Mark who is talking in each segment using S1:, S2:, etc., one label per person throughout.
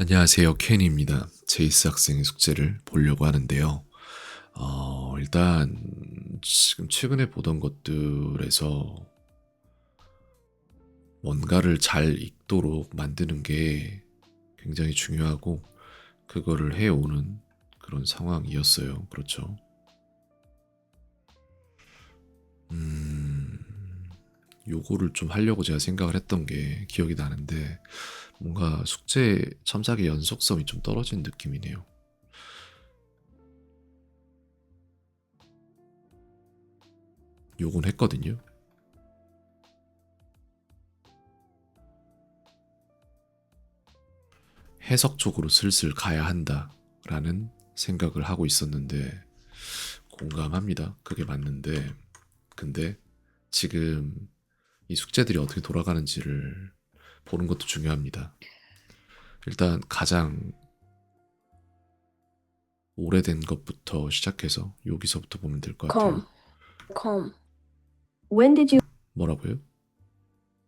S1: 안녕하세요. 켄입니다. 제이스 학생의 숙제를 보려고 하는데요. 어, 일단 지금 최근에 보던 것들에서 뭔가를 잘 읽도록 만드는 게 굉장히 중요하고 그거를 해오는 그런 상황이었어요. 그렇죠. 음, 요거를 좀 하려고 제가 생각을 했던 게 기억이 나는데 뭔가 숙제 첨삭의 연속성이 좀 떨어진 느낌이네요. 요건 했거든요. 해석 쪽으로 슬슬 가야 한다라는 생각을 하고 있었는데 공감합니다. 그게 맞는데 근데 지금 이 숙제들이 어떻게 돌아가는지를 보는 것도 중요합니다. 일단 가장 오래된 것부터 시작해서 여기서부터 보면 될것
S2: come,
S1: 같아요.
S2: come.
S3: When did you
S1: 뭐라고요?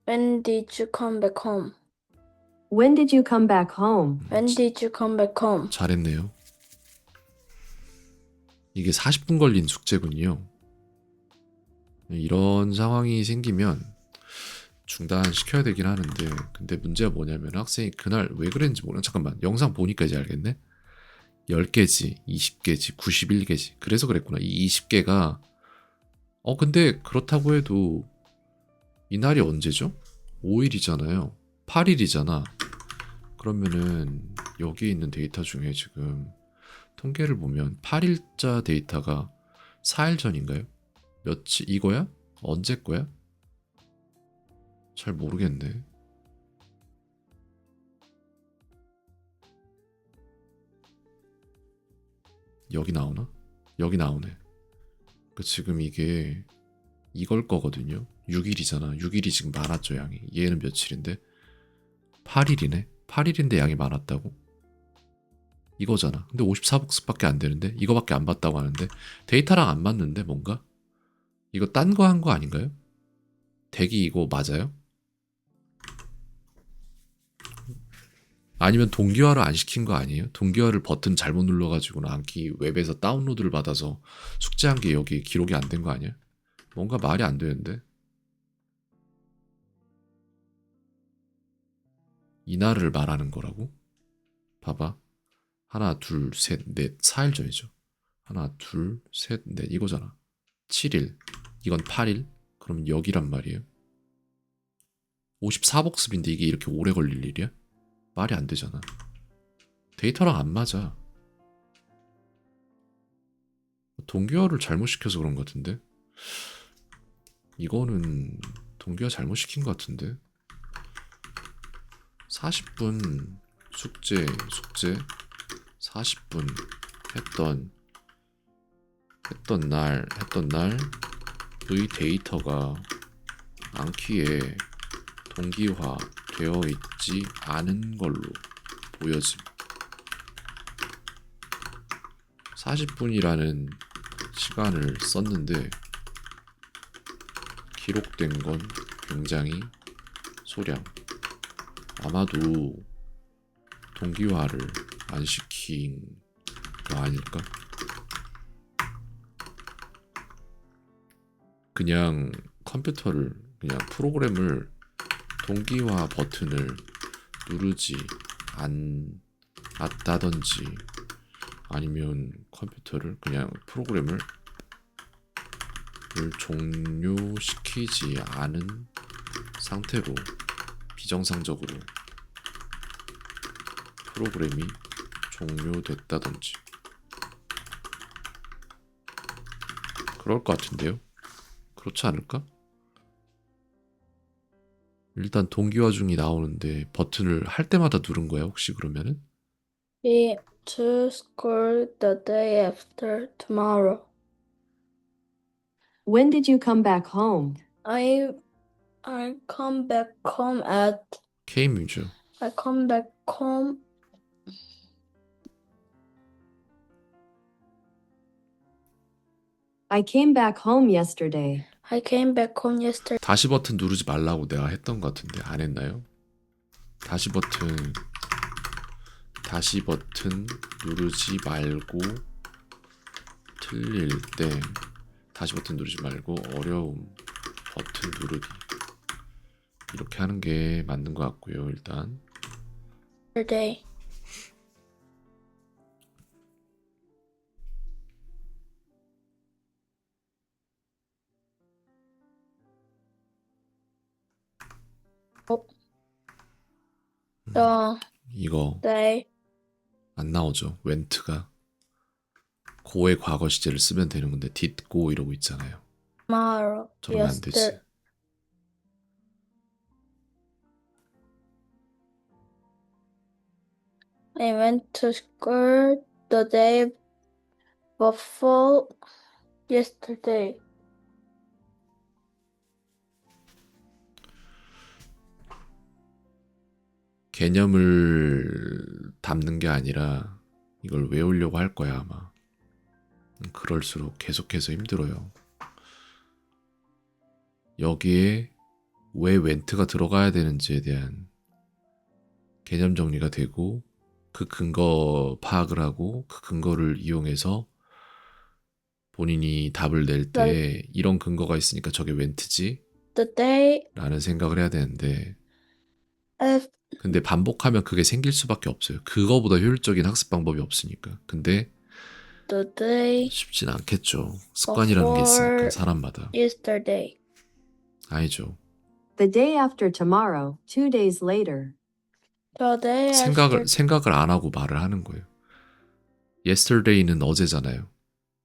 S2: When did you come back home?
S3: when did you come back home?
S2: When did you come back home?
S1: 잘했네요. 이게 40분 걸린 숙제군요. 이런 상황이 생기면 중단시켜야 되긴 하는데 근데 문제가 뭐냐면 학생이 그날 왜 그랬는지 모르는 잠깐만 영상 보니까 이제 알겠네 10개지 20개지 91개지 그래서 그랬구나 이 20개가 어 근데 그렇다고 해도 이날이 언제죠? 5일이잖아요 8일이잖아 그러면은 여기 있는 데이터 중에 지금 통계를 보면 8일자 데이터가 4일 전인가요? 며칠 이거야? 언제 거야? 잘 모르겠네. 여기 나오나? 여기 나오네. 그 지금 이게 이걸 거거든요. 6일이잖아. 6일이 지금 많았죠, 양이. 얘는 며칠인데? 8일이네. 8일인데 양이 많았다고? 이거잖아. 근데 54복습밖에 안 되는데 이거밖에 안 봤다고 하는데 데이터랑 안 맞는데 뭔가? 이거 딴 거 한거 아닌가요? 대기 이거 맞아요? 아니면 동기화를 안 시킨 거 아니에요? 동기화를 버튼 잘못 눌러가지고 안키 웹에서 다운로드를 받아서 숙제한 게 여기 기록이 안 된 거 아니야? 뭔가 말이 안 되는데? 이날을 말하는 거라고? 봐봐. 하나 둘 셋 넷. 4일 전이죠. 하나 둘 셋 넷. 이거잖아. 7일. 이건 8일. 그럼 여기란 말이에요? 54복습인데 이게 이렇게 오래 걸릴 일이야? 말이 안 되잖아. 데이터랑 안 맞아. 동기화를 잘못 시켜서 그런 것 같은데? 이거는 동기화 잘못 시킨 것 같은데? 40분 숙제, 숙제 40분 했던 했던 날, 했던 날의 데이터가 안키에 동기화 되어 있지 않은 걸로 보여짐. 40분이라는 시간을 썼는데 기록된 건 굉장히 소량. 아마도 동기화를 안 시킨 거 아닐까? 그냥 컴퓨터를 그냥 프로그램을 동기화 버튼을 누르지 않았다든지 아니면 컴퓨터를 그냥 프로그램을 을 종료시키지 않은 상태로 비정상적으로 프로그램이 종료됐다든지 그럴 것 같은데요? 그렇지 않을까? 일단 동기화 중이 나오는데 버튼을 할 때마다 누른 거야 혹시 그러면은?
S2: Be to school the day after tomorrow.
S3: When did you come back home?
S2: I I come back home at
S1: K뮤죠.
S2: I come back home
S3: I came back home yesterday.
S2: I came back home yesterday.
S1: 다시 버튼 누르지 말라고 내가 했던 것 같은데 안 했나요? 다시 버튼 다시 버튼 누르지 말고 틀릴 때 다시 버튼 누르지 말고 어려움 버튼 누르기 이렇게 하는 게 맞는 것 같고요 일단
S2: Yesterday. Oh. The
S1: 이거
S2: day
S1: 안 나오죠 웬트가 고의 과거 시제를 쓰면 되는 건데 딛고 이러고 있잖아요
S2: tomorrow.
S1: 저러면 안 되지
S2: Yesterday. I went to school the day before yesterday.
S1: 개념을 담는 게 아니라 이걸 외우려고 할 거야 아마. 그럴수록 계속해서 힘들어요. 여기에 왜 웬트가 들어가야 되는지에 대한 개념 정리가 되고 그 근거 파악을 하고 그 근거를 이용해서 본인이 답을 낼 때 이런 근거가 있으니까 저게 웬트지?
S2: Day
S1: 라는 생각을 해야 되는데 근데 반복하면 그게 생길 수밖에 없어요. 그거보다 효율적인 학습 방법이 없으니까. 근데
S2: the day
S1: 쉽진 않겠죠. 습관이라는 게 있으니까 사람마다.
S2: yesterday.
S1: 아니죠.
S3: The day after tomorrow, two days later.
S2: The day
S1: 생각을
S2: after
S1: 생각을 안 하고 말을 하는 거예요. Yesterday는 어제잖아요.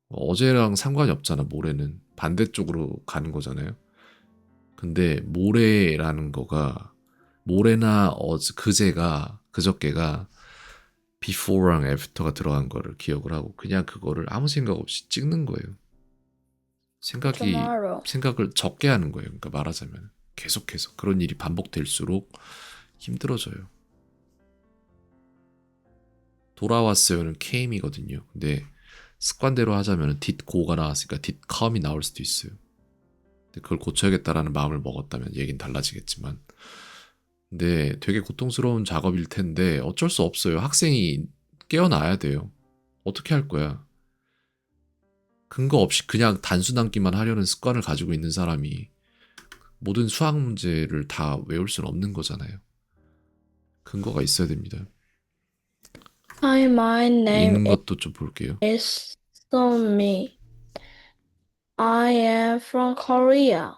S1: 어제랑 상관이 없잖아. 모레는 반대쪽으로 가는 거잖아요. 근데 모레라는 거가 모레나 어제 그제가 그저께가 before랑 after가 들어간 거를 기억을 하고 그냥 그거를 아무 생각 없이 찍는 거예요. 생각이
S2: tomorrow.
S1: 생각을 적게 하는 거예요. 그러니까 말하자면 계속해서 그런 일이 반복될수록 힘들어져요. 돌아왔어요는 came이거든요. 근데 습관대로 하자면 did go가 나왔으니까 did come이 나올 수도 있어요. 근데 그걸 고쳐야겠다라는 마음을 먹었다면 얘긴 달라지겠지만 근데 되게 고통스러운 작업일 텐데 어쩔 수 없어요. 학생이 깨어나야 돼요. 어떻게 할 거야? 근거 없이 그냥 단순 암기만 하려는 습관을 가지고 있는 사람이 모든 수학 문제를 다 외울 수는 없는 거잖아요. 근거가 있어야 됩니다.
S2: Hi, my name
S1: 읽는 것도 좀 볼게요.
S2: is Somi. I am from Korea.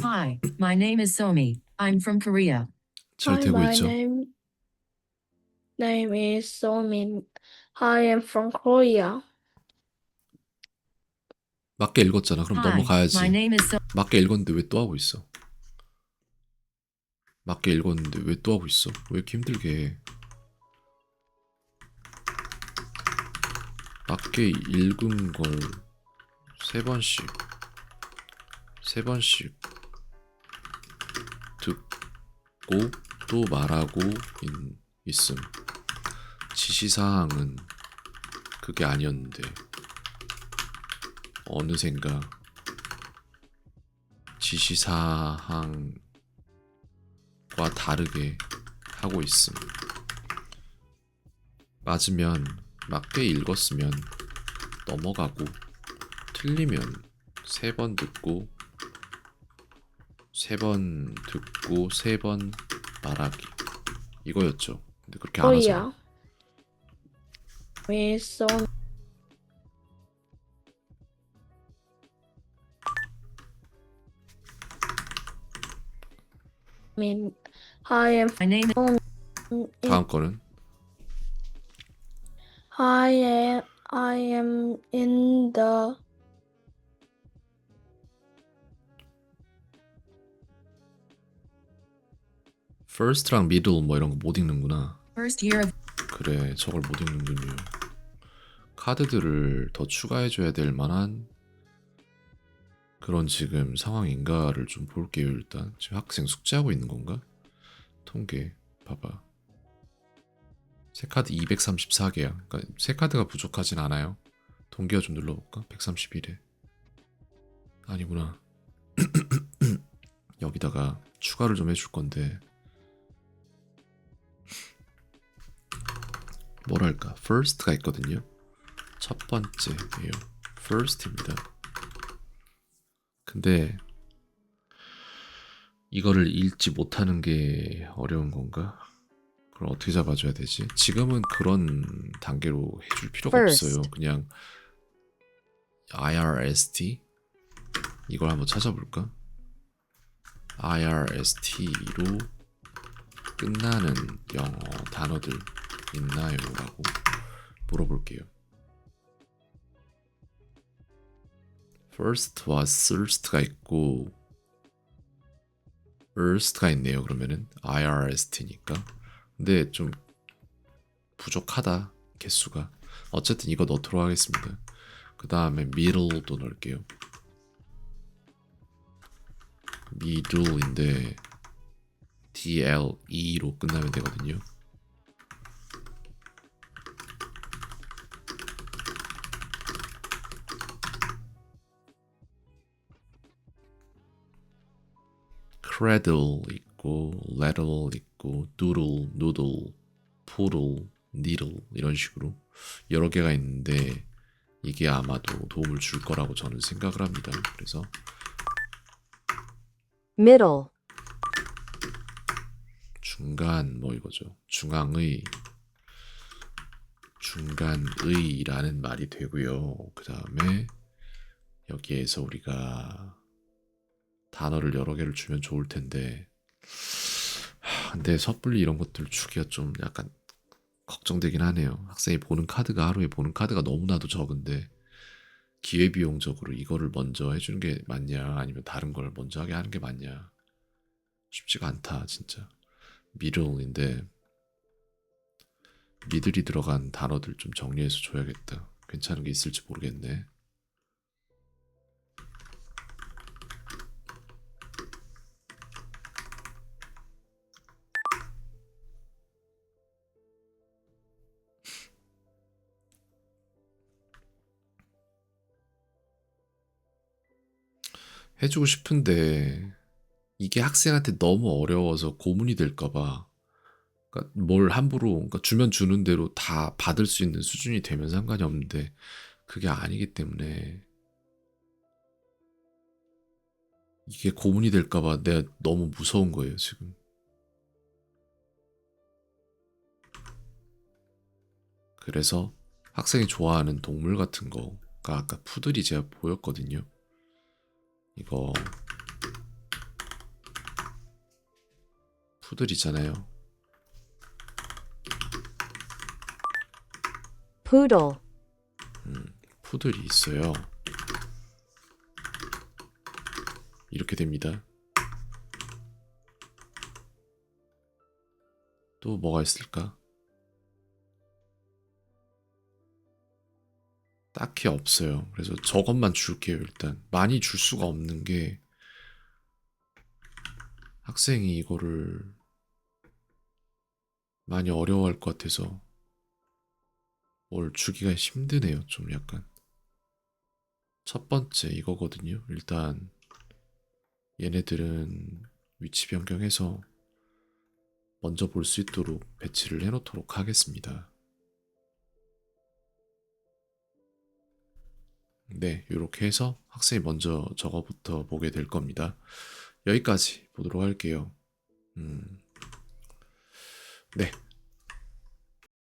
S4: Hi, my name is Somi. I'm from Korea.
S1: 잘
S2: Hi,
S1: 되고
S2: my
S1: 있죠.
S2: name name is Somi. I am from Korea.
S1: 맞게 읽었잖아. 그럼
S4: Hi,
S1: 넘어가야지.
S4: my name is So.
S1: 맞게 읽었는데 왜 또 하고 있어? 맞게 읽었는데 왜 또 하고 있어? 왜 이렇게 힘들게 해? 맞게 읽은 걸 세 번씩 세 번씩 듣고 또 말하고 있, 있음 지시사항은 그게 아니었는데 어느샌가 지시사항과 다르게 하고 있음. 맞으면 맞게 읽었으면 넘어가고 틀리면 세 번 듣고 세 번 듣고 세번 말하기 이거였죠. 근데 그렇게 안.
S2: With Somi. mean, I am
S4: My name
S1: 다음 거는
S2: I am I am in the
S1: first랑 middle 뭐 이런 거 못 읽는구나.
S4: first year of
S1: 그래, 저걸 못 읽는군요. 카드들을 더 추가해줘야 될 만한 그런 지금 상황인가를 좀 볼게요, 일단. 지금 학생 숙제하고 있는 건가? 통계, 봐봐. 새 카드 234개야. 그러니까 새 카드가 부족하진 않아요. 동기화 좀 눌러볼까? 131에. 아니구나. 여기다가 추가를 좀 해줄 건데 뭐랄까 first가 있거든요. 첫 번째예요. first입니다. 근데 이거를 읽지 못하는 게 어려운 건가? 그럼 어떻게 잡아줘야 되지? 지금은 그런 단계로 해줄 필요가
S3: First.
S1: 없어요. 그냥 IRST 이걸 한번 찾아볼까? IRST로 끝나는 영어 단어들 있나요? 라고 물어볼게요. first와 thirst가 있고 erst가 있네요. 그러면은 IRST니까. 근데 좀 부족하다 개수가. 어쨌든 이거 넣도록 하겠습니다. 그 다음에 middle도 넣을게요. middle인데 DLE로 끝나면 되거든요. Cradle 있고 ladle 있고 doodle, noodle, poodle, needle 이런 식으로 여러 개가 있는데 이게 아마도 도움을 줄 거라고 저는 생각을 합니다. 그래서
S3: middle,
S1: 중간 뭐 이거죠. 중앙의 중간의라는 말이 되고요. 그 다음에 여기에서 우리가 단어를 여러 개를 주면 좋을 텐데 하, 근데 섣불리 이런 것들 주기가 좀 약간 걱정되긴 하네요. 학생이 보는 카드가 하루에 보는 카드가 너무나도 적은데 기회비용적으로 이거를 먼저 해주는 게 맞냐 아니면 다른 걸 먼저 하게 하는 게 맞냐 쉽지가 않다 진짜. 미ddle인데 미들이 들어간 단어들 좀 정리해서 줘야겠다. 괜찮은 게 있을지 모르겠네. 해주고 싶은데 이게 학생한테 너무 어려워서 고문이 될까봐 그러니까 뭘 함부로 그러니까 주면 주는 대로 다 받을 수 있는 수준이 되면 상관이 없는데 그게 아니기 때문에 이게 고문이 될까봐 내가 너무 무서운 거예요 지금. 그래서 학생이 좋아하는 동물 같은 거가 아까 푸들이 제가 보였거든요. 이거 푸들이잖아요.
S3: poodle,
S1: 푸들이 있어요. 이렇게 됩니다. 또 뭐가 있을까? 딱히 없어요. 그래서 저것만 줄게요, 일단. 많이 줄 수가 없는 게 학생이 이거를 많이 어려워할 것 같아서 뭘 주기가 힘드네요, 좀 약간. 첫 번째 이거거든요. 일단 얘네들은 위치 변경해서 먼저 볼 수 있도록 배치를 해놓도록 하겠습니다. 네, 이렇게 해서 학생이 먼저 저거부터 보게 될 겁니다. 여기까지 보도록 할게요. 음, 네,